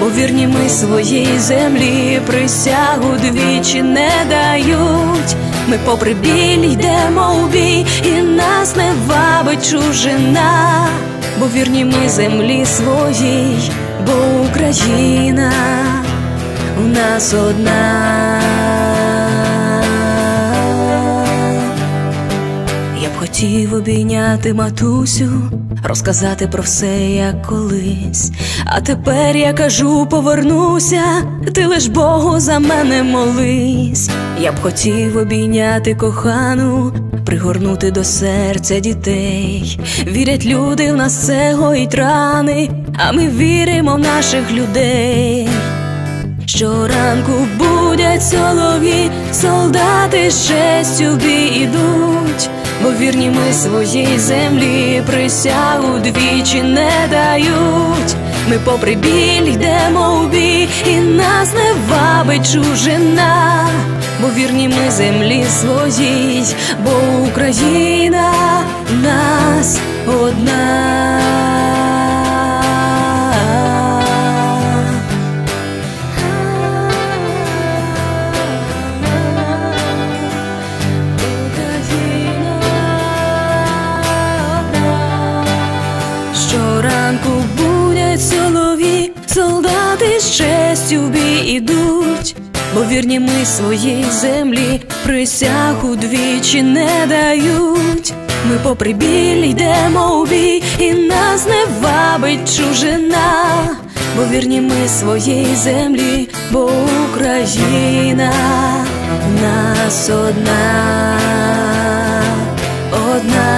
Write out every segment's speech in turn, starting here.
бо вірні ми своїй землі присягу двічі не дають. Ми попри біль йдемо у бій, і нас не вабить чужина, бо вірні ми землі своїй, бо Україна у нас одна. Я б хотів обійняти матусю, розказати про все, як колись. А тепер я кажу, повернуся, ти лиш Богу за мене молись. Я б хотів обійняти кохану, пригорнути до серця дітей. Вірять люди в нас це гоїть рани, а ми віримо в наших людей. Щоранку будять солові, солдати честю в ідуть, бо вірні ми своїй землі присягу двічі не дають. Ми попри біль йдемо у бій, і нас не вабить чужина, бо вірні ми землі своїй, бо Україна нас одна. Щоранку будять солові, солдати з честю в бій ідуть, бо вірні ми своїй землі присягу двічі не дають. Ми попри біль йдемо у бій, і нас не вабить чужина, бо вірні ми своїй землі, бо Україна нас одна. Одна.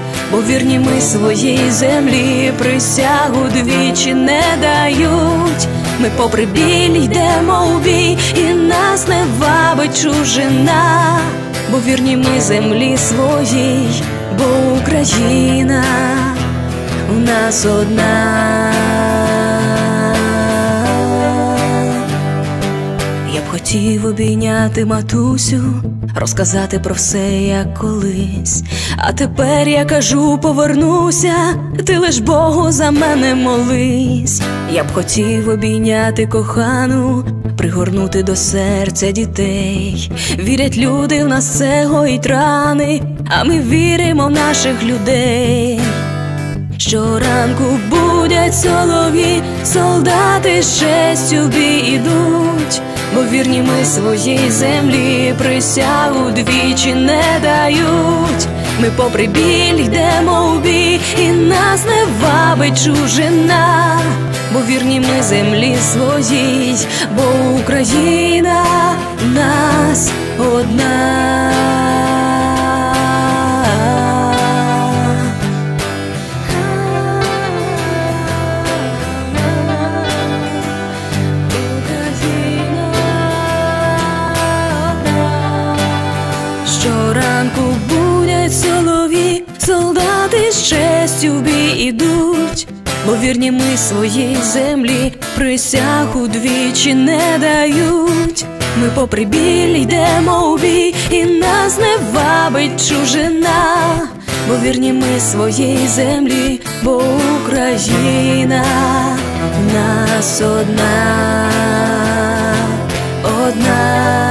бо вірні ми своїй землі присягу двічі не дають. Ми попри біль йдемо у бій, і нас не вабить чужина, бо вірні ми землі своїй, бо Україна у нас одна. Хотів обійняти матусю, розказати про все, як колись. А тепер я кажу, повернуся, ти лиш Богу за мене молись. Я б хотів обійняти кохану, пригорнути до серця дітей. Вірять люди в нас це гоїть рани, а ми віримо в наших людей. Щоранку будять солові, солдати з честю в ідуть, бо вірні ми своїй землі присягу двічі не дають. Ми попри біль йдемо у бій, і нас не вабить чужина, бо вірні ми землі своїй, бо Україна нас одна. Ідуть, бо вірні ми своїй землі присягу двічі не дають. Ми попри біль йдемо у бій, і нас не вабить чужина, бо вірні ми своїй землі, бо Україна нас одна. одна.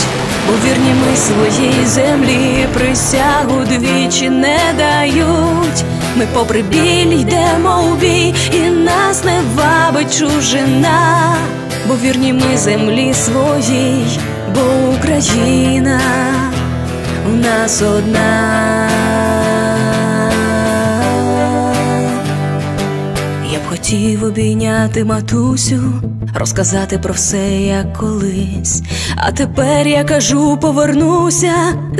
бо вірні ми своїй землі присягу двічі не дають. Ми попри біль йдемо у бій, і нас не вабить чужина, бо вірні ми землі своїй, бо Україна у нас одна. Хотів обійняти матусю, розказати про все, як колись. А тепер я кажу, повернуся,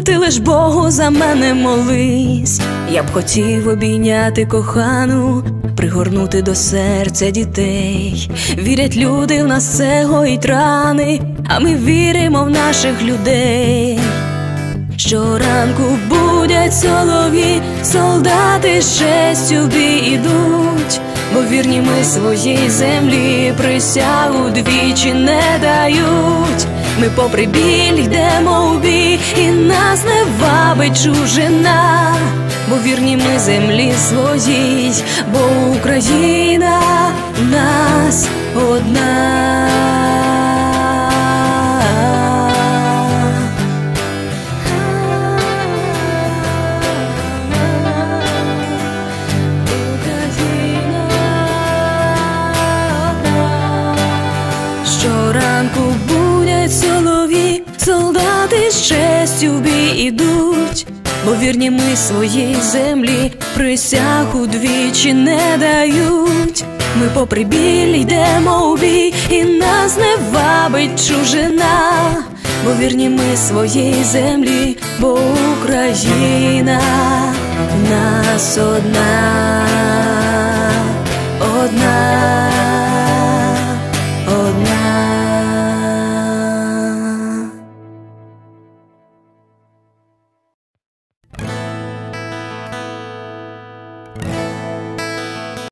ти лиш Богу за мене молись. Я б хотів обійняти кохану, пригорнути до серця дітей. Вірять люди, в нас це гоїть рани, а ми віримо в наших людей. Щоранку будять солові, солдати з честю в ідуть, бо вірні ми своїй землі присягу двічі не дають. Ми попри біль йдемо у бій, і нас не вабить чужина, бо вірні ми землі своїй, бо Україна нас одна. Щоранку будять солові, солдати з честю бій ідуть, бо вірні ми своїй землі присягу двічі не дають. Ми попри біль йдемо у бій, і нас не вабить чужина, бо вірні ми своїй землі, бо Україна в нас одна.